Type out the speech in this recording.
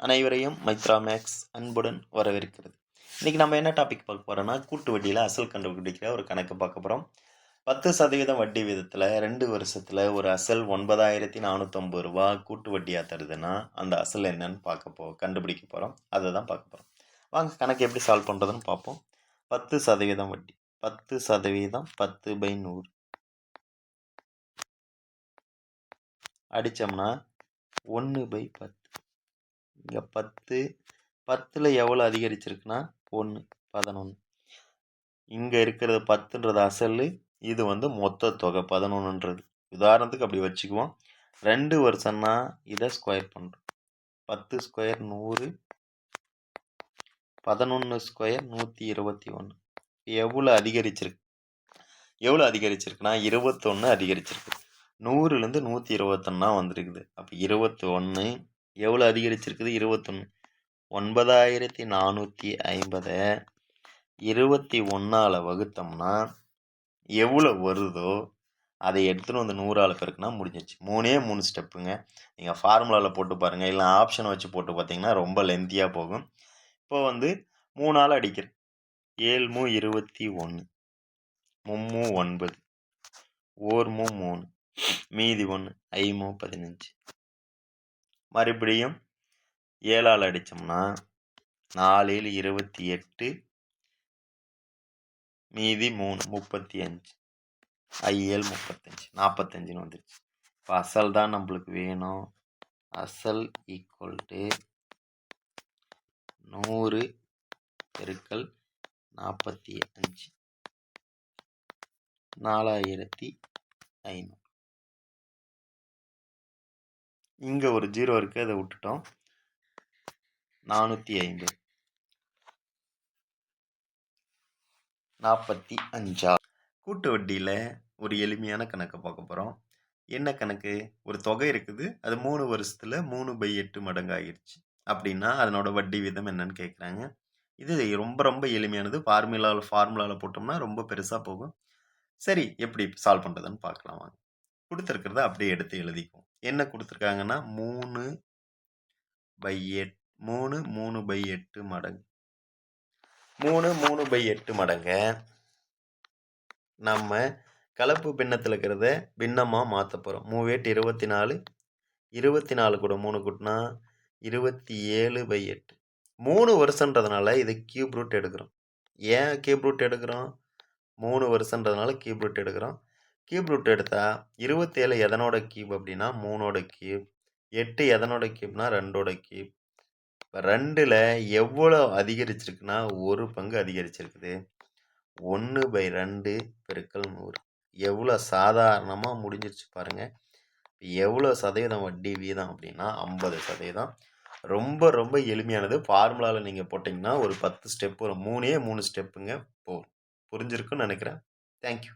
அனைவரையும் மைத்ரா மேக்ஸ் அன்புடன் வரவேற்கிறது. இன்றைக்கி நம்ம என்ன டாபிக் பார்க்க போகிறோம்னா கூட்டு வட்டியில் அசல் கண்டுபிடிக்கிற ஒரு கணக்கு பார்க்க போகிறோம் பத்து சதவீதம் வட்டி விதத்தில் ரெண்டு வருஷத்தில் ஒரு அசல் ஒன்பதாயிரத்தி நானூற்றம்பது ரூபா கூட்டு வட்டியாக தருதுன்னா அந்த அசல் என்னன்னு பார்க்க போ கண்டுபிடிக்க போகிறோம் அதை தான் பார்க்க போகிறோம் வாங்க கணக்கு எப்படி சால்வ் பண்ணுறதுன்னு பார்ப்போம். பத்து சதவீதம் வட்டி. பத்து சதவீதம் பத்து பை நூறு. அடித்தோம்னா ஒன்று பை பத்து. இங்கே பத்து பத்தில் எவ்வளோ அதிகரிச்சிருக்குன்னா ஒன்று பதினொன்று இங்கே இருக்கிறது பத்துன்றது அசல் இது வந்து மொத்த தொகை பதினொன்றுன்றது உதாரணத்துக்கு அப்படி வச்சுக்குவோம். ரெண்டு வருஷம்னா இதை ஸ்கொயர் பண்ணுறோம் பத்து ஸ்கொயர் நூறு பதினொன்று ஸ்கொயர் நூற்றி இருபத்தி ஒன்று எவ்வளோ அதிகரிச்சிருக்கு? எவ்வளோ அதிகரிச்சிருக்குன்னா இருபத்தொன்று அதிகரிச்சிருக்கு. நூறுலேருந்து நூற்றி இருபத்தொன்னா வந்திருக்குது. அப்போ இருபத்தி ஒன்று எவ்வளோ அதிகரிச்சிருக்குது? இருபத்தொன்று ஒன்பதாயிரத்தி நானூற்றி ஐம்பதை. இருபத்தி ஒன்றால் வகுத்தோம்னா எவ்வளோ வருதோ அதை எடுத்துன்னு வந்து நூறால் பெருக்குனா முடிஞ்சிச்சு மூணே மூணு ஸ்டெப்புங்க. நீங்கள் ஃபார்முலாவில் போட்டு பாருங்கள் இல்லை ஆப்ஷனை வச்சு போட்டு பார்த்தீங்கன்னா ரொம்ப லென்த்தியாக போகும். இப்போ வந்து மூணால் அடிக்கிறேன். ஏழ்மூ இருபத்தி ஒன்று மும்மூ ஒன்பது. ஓர் மூ மூணு. மீதி ஒன்று ஐமூ பதினஞ்சு. மறுபடியும் ஏழால் அடித்தோம்னா நாலில் இருபத்தி எட்டு மீதி மூணு முப்பத்தி அஞ்சு ஐஏழு முப்பத்தஞ்சு நாற்பத்தஞ்சுன்னு வந்துருச்சு. இப்போ அசல் தான் நம்மளுக்கு வேணும். அசல் ஈக்குவல் டு நூறு பெருக்கல் நாற்பத்தி அஞ்சு நாலாயிரத்தி ஐநூறு. இங்கே ஒரு ஜீரோ இருக்குது அதை விட்டுட்டோம். நானூற்றி ஐந்து. நாற்பத்தி அஞ்சா. கூட்டு வட்டியில் ஒரு எளிமையான கணக்கை பார்க்க போகிறோம் என்ன கணக்கு? ஒரு தொகை இருக்குது அது மூணு வருஷத்தில் மூணு பை எட்டு மடங்கு ஆகிடுச்சு அப்படின்னா அதனோட வட்டி வீதம் என்னன்னு கேட்குறாங்க இது ரொம்ப ரொம்ப எளிமையானது. ஃபார்முலாவில் ஃபார்முலாவில் போட்டோம்னா ரொம்ப பெருசாக போகும். சரி எப்படி சால்வ் பண்ணுறதுன்னு பார்க்கலாம் வாங்க. கொடுத்துருக்கிறத அப்படியே எடுத்து எழுதிக்குவோம். என்ன கொடுத்துருக்காங்கன்னா மூணு பை எட் மூணு மூணு பை எட்டு மடங்கு. மூணு மூணு பை எட்டு மடங்க. நம்ம கலப்பு பின்னத்தில் இருக்கிறத பின்னமாக மாற்ற போகிறோம் மூவேட்டு இருபத்தி நாலு இருபத்தி நாலு கூட மூணு கூட்டினா இருபத்தி ஏழு பை எட்டு. மூணு வருஷன்றதுனால இது கியூப் ரூட் எடுக்கிறோம். ஏன் கியூப் ரூட் எடுக்கிறோம்? மூணு வருஷன்றதுனால கியூப் ரூட் எடுக்கிறோம். கியூப் ரூட் எடுத்தால் இருபத்தேழு எதனோட கியூப் அப்படின்னா மூணோட கியூப் எட்டு எதனோட கியூப்னா ரெண்டோட கியூப் இப்போ ரெண்டில் எவ்வளோ அதிகரிச்சிருக்குன்னா ஒரு பங்கு அதிகரிச்சிருக்குது. ஒன்று பை ரெண்டு பெருக்கல் நூறு. எவ்வளோ சாதாரணமாக முடிஞ்சிருச்சு பாருங்கள் எவ்வளோ சதவீதம் வட்டி வீதம் அப்படின்னா ஐம்பது சதவீதம். ரொம்ப ரொம்ப எளிமையானது. ஃபார்முலாவில் நீங்கள் போட்டிங்கன்னா ஒரு பத்து ஸ்டெப்பு ஒரு மூணே மூணு ஸ்டெப்புங்க போகும் புரிஞ்சிருக்குன்னு நினைக்கிறேன். தேங்க்யூ